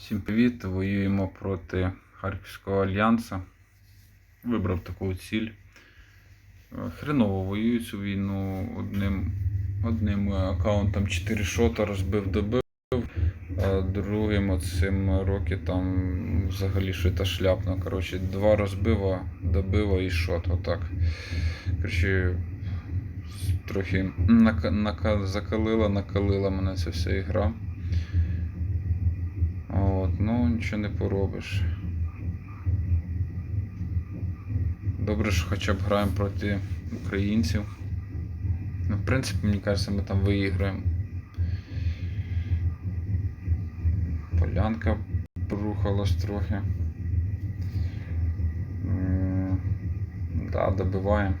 Всім привіт! Воюємо проти Харківського альянсу. Вибрав таку ціль. Е, Хреново воюю цю війну одним, одним аккаунтом 4 шота розбив добив, а другим оцим роки там взагалі шита шляпно. Коротше, два розбива, добива і шот. Отак. Коротше, трохи нака- нака- закалила, накалила мене ця вся ігра. Ну нічого не поробиш. Добре, що хоча б граємо проти українців. Ну, в принципі, мені кажеться, ми там виіграємо. Полянка рухалась трохи. Да, добиваємо.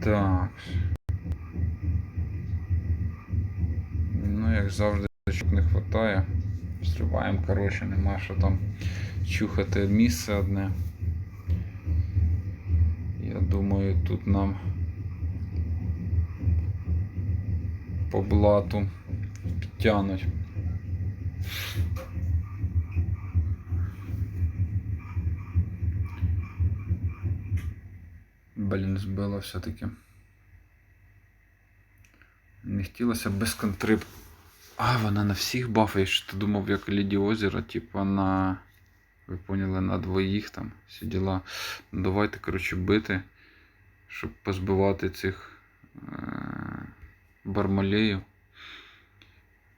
Так. Ну, як завжди, чого не вистачає. Стрибаємо, коротше, нема що там чухати місце одне. Я думаю, тут нам по блату підтягнуть. Блін, збила все-таки. Не хотілося без контрип. А, вона на всіх бафає, що ти думав, як Ліді Озера, типа на. Ви поняли, на двоїх там всі діла. Ну, давайте, коротше, бити, щоб позбивати цих е- бармалеїв.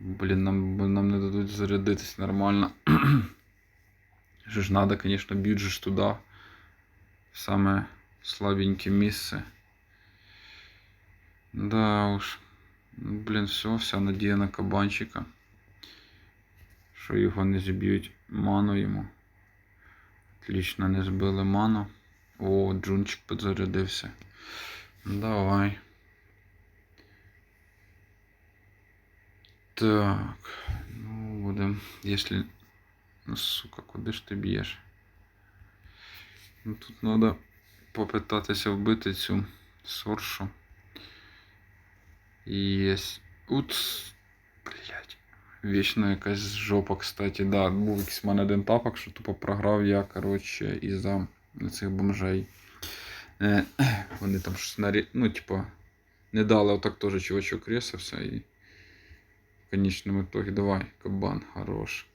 Блін, нам, нам не дадуть зарядитись нормально. Що ж надо, звісно, б'ють туди. В саме слабеньке місце. Да уж. Ну, Блін, все, вся надія на кабанчика. Що його не зіб'ють ману йому. Отлично, не збили ману. О, джунчик підзарядився. Давай. Так. Ну, будем. Если. Ну, сука, куди ж ти б'єш? Ну, тут треба попитатися вбити цю соршу. Єсть. Уц. Блять. Вічно якась жопа, кстати. Да, був якийсь в мене один тапок, що тупо програв я, коротше, із-за цих бомжей. Е, вони там щось нарі... Ну, типа, не дали отак теж чувачок ресався і. В конечному итоге давай, кабан, хорош.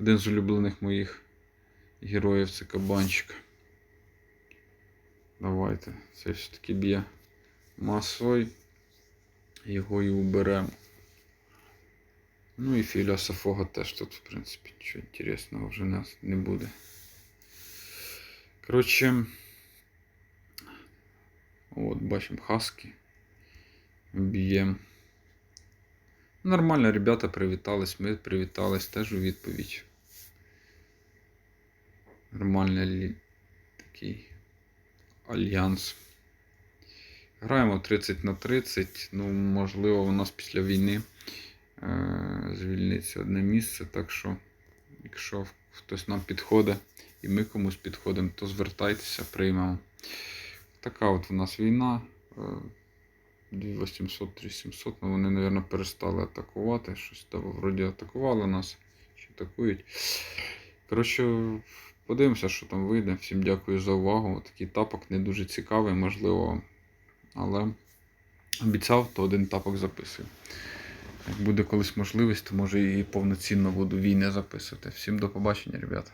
Один з улюблених моїх героїв це кабанчик. Давайте. Це все-таки б'є масой. Його і уберемо. Ну і філя Сафога теж тут, в принципі, нічого інтересного вже нас не буде. Коротше, от, бачимо хаски. Б'ємо. Нормально, ребята привітались, ми привітались теж у відповідь. Нормальний такий альянс. Граємо 30 на 30. Ну, можливо, у нас після війни е- звільниться одне місце. Так що, якщо хтось нам підходить і ми комусь підходимо, то звертайтеся, приймемо. Така от у нас війна. Е- 2800 3700 ну вони, мабуть, перестали атакувати. Щось там вроді атакували нас, чи атакують. Коротше, подивимося, що там вийде. Всім дякую за увагу. Такий тапок не дуже цікавий, можливо. Але обіцяв, то один тапок записую. Як буде колись можливість, то може і повноцінно буду війни записувати. Всім до побачення, ребята.